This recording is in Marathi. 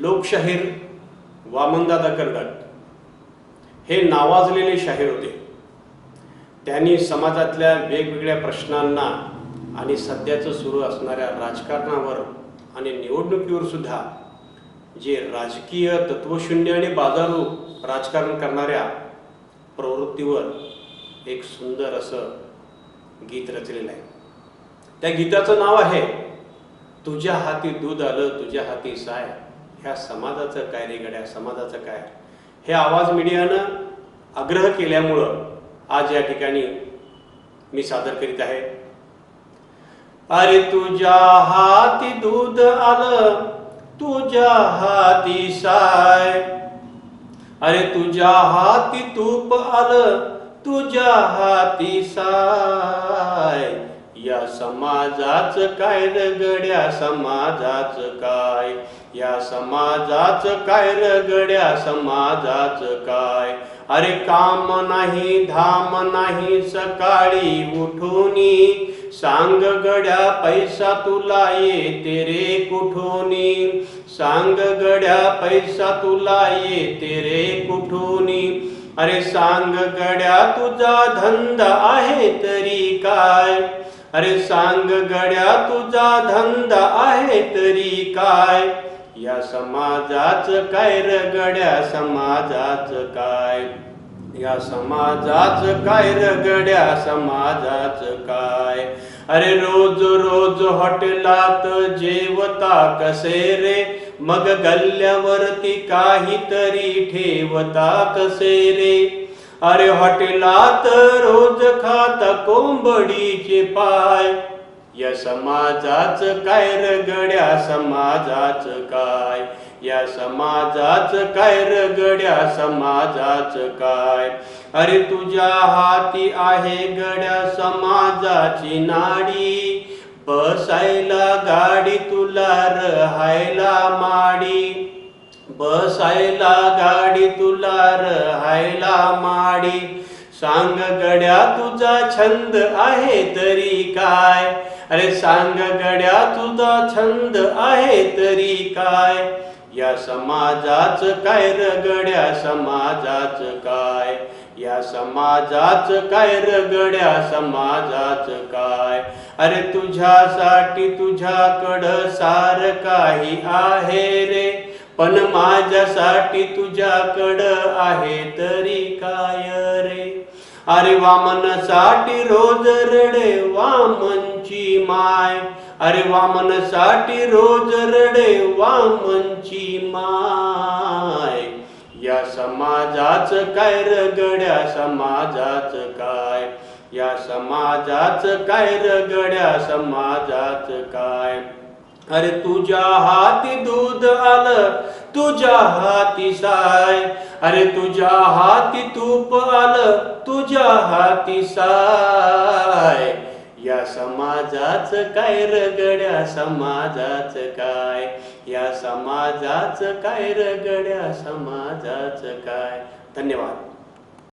लोकशाहीर वामनदादा कर्डक हे नावाजलेले शाहीर होते. त्यांनी समाजातल्या वेगवेगळ्या प्रश्नांना आणि सध्याचं सुरू असणाऱ्या राजकारणावर आणि निवडणुकीवर सुद्धा जे राजकीय तत्वशून्य आणि बाजारू राजकारण करणाऱ्या प्रवृत्तीवर एक सुंदर असं गीत रचलेलं आहे. त्या गीताचं नाव आहे तुझ्या हाती दूध आलं तुझ्या हाती साय. ह्या समाजाचं काय रे गड्या? समाजाचं काय? हे आवाज मीडियानं आग्रह केल्यामुळं आज या ठिकाणी मी सादर करीत आहे. अरे तुझ्या हाती दूध आलं तुझ्या हाती साय. अरे तुझ्या हाती तूप आलं तुझ्या हाती साय. या समाजाच काय रगड्या समाजाच काय? या समाजाच काय रगड्या समाजाच काय? अरे काम नाही धाम नाही सकाळी उठून. सांग गड्या पैसा तुला येते रे कुठून. सांग गड्या पैसा तुला येते रे कुठून. अरे सांग गड्या तुझा धंदा आहे तरी काय? अरे सांग गड्या तुझा धंदा आहे तरी काय? या समाजाच काय गड्या समाजाच काय? या समाजाच काय गड्या समाजाच काय? अरे रोज रोज हॉटेलात जेवता कसे रे? मग गल्ल्यावरती काहीतरी ठेवता कसे रे? अरे हॉटेलात रोज खाता कोंबडीचे पाय. या समाजाच काय रगड्या समाजाच काय? या समाजाच काय रगड्या समाजाच काय? अरे तुझ्या हाती आहे गड्या समाजाची नाडी. बसायला गाडी तुला रहायला माडी. बसायला गाडी तुला रहायला माडी. सांग गड्या तुझा छंद आहे तरी काय? अरे सांग गड्या तुझा छंद आहे तरी काय? या समाजाच काय रगड्या समाजाच काय? या समाजाच काय रगड्या समाजाच काय? अरे तुझ्यासाठी तुझ्याकडं सार काही आहे रे. पण माझ्यासाठी तुझ्याकडं आहे तरी काय रे? अरे वामनसाठी रोज रडे वामनची माय. अरे वामनसाठी रोज रडे वामनची माय. या समाजाच काय रगड्या समाजाच काय? या समाजाच काय रगड्या समाजाच काय? अरे तुझ्या हाती दूध आलं तुझ्या हाती साय. अरे तुझ्या हाती तूप आलं तुझ्या हाती साय. या समाजाच काय रगड्या समाजाच काय? या समाजाच काय रगड्या समाजाच काय? धन्यवाद.